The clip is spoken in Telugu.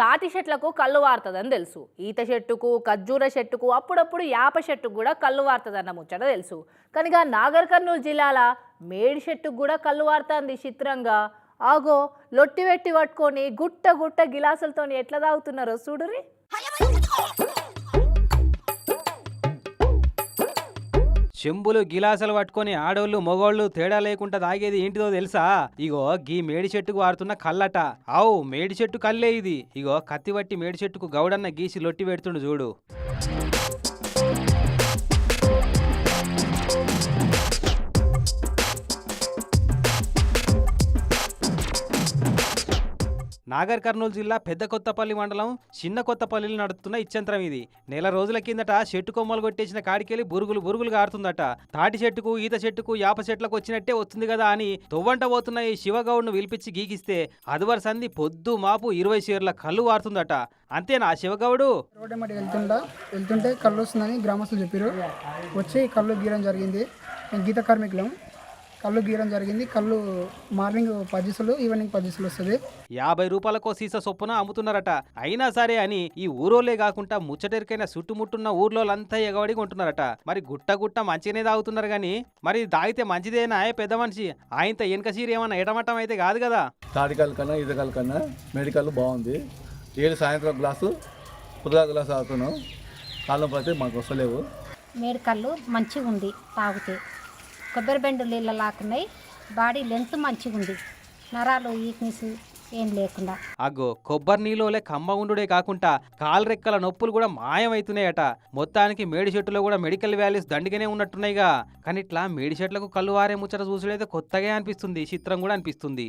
తాటి చెట్లకు కళ్ళు వారుతుందని తెలుసు. ఈత చెట్టుకు ఖర్జూర చెట్టుకు అప్పుడప్పుడు యాప చెట్టుకు కూడా కళ్ళు వారుతుందన్న ముచ్చట తెలుసు. కనుక నాగర్ కర్నూలు జిల్లాల మేడి చెట్టుకు కూడా కళ్ళు వారుతుంది చిత్రంగా. ఆగో లొట్టి పెట్టి పట్టుకొని గుట్ట గుట్ట గిలాసులతో ఎట్లా తాగుతున్నారో చూడురి చెంబులు గిలాసులు పట్టుకొని ఆడోళ్ళు మగోళ్ళు తేడా లేకుండా తాగేది ఏంటిదో తెలుసా? ఇగో గీ మేడి చెట్టుకు వాడుతున్న కళ్ళట. ఆవు మేడి చెట్టు కల్లే ఇది. ఇగో కత్తిబట్టి మేడి చెట్టుకు గౌడన్న గీసి లొట్టి పెడుతుండు చూడు. నాగర్ కర్నూలు జిల్లా పెద్ద కొత్తపల్లి మండలం చిన్న కొత్తపల్లిలో నడుస్తున్న ఇచ్చంత్రం ఇది. నెల రోజుల కిందట చెట్టు కొమ్మలు కొట్టేసిన కాడికెళ్ళి బురుగులు బురుగులు ఆడుతుందట. తాటి చెట్టుకు ఈత చెట్టుకు యాప చెట్లకు వచ్చినట్టే వస్తుంది కదా అని తొవ్వంట పోతున్న ఈ శివగౌడ్ను పిలిపించి గీకిస్తే అదివర సంధి పొద్దు మాపు ఇరవై షేర్ల కళ్ళు వారుతుందట. అంతేనా శివగౌడు? రోడ్డు వెళ్తుంటే కళ్ళు వస్తుందని గ్రామస్తులు చెప్పారు వచ్చి కళ్ళు గీయడం జరిగింది. గీత కార్మికులం. కళ్ళు గీయడం జరిగింది. కళ్ళు మార్నింగ్ పదిసులు ఈవినింగ్ పదిసులు వస్తుంది. యాభై రూపాయలకో సీసా చొప్పున అమ్ముతున్నారట. అయినా సరే అని ఈ ఊరోలే కాకుండా ముచ్చటెరికైన చుట్టుముట్టున్న ఊర్లోలంతా ఎగబడి కొంటున్నారట. మరి గుట్ట గుట్ట మంచిగానే తాగుతున్నారు కానీ మరి తాగితే మంచిదేనా? ఏ పెద్ద మనిషి. ఆయనతో వెనక సీరి ఏమన్నా ఎడమట్టం అయితే కాదు కదా. తాటికల్ కన్నా ఈతకల్ కన్నా మెడికల్ బాగుంది. ఏడు సాయంత్రం గ్లాసు పుదలా గ్లాసు తాగుతున్నాం. కాలం పడితే మాకు వస్తలేవు. మేడికల్లు మంచిగా ఉంది తాగితే. కొబ్బరి బెండు నీళ్ళ లాక్కున్నాయి బాడీ లెంత్ మంచిగా ఉంది నరాలు వీక్నెస్ ఏం లేకుండా. అగ్గో కొబ్బరి నీళ్ళోలే కమ్మ ఉండుడే కాకుండా కాలు రెక్కల నొప్పులు కూడా మాయమవుతున్నాయట మొత్తానికి మేడి చెట్టులో కూడా మెడికల్ వాల్యూస్ దండిగానే ఉన్నట్టున్నాయిగా. కానీ ఇట్లా మేడి చెట్లకు కళ్ళు వారే ముచ్చట చూసుడైతే కొత్తగా అనిపిస్తుంది. చిత్రం కూడా అనిపిస్తుంది.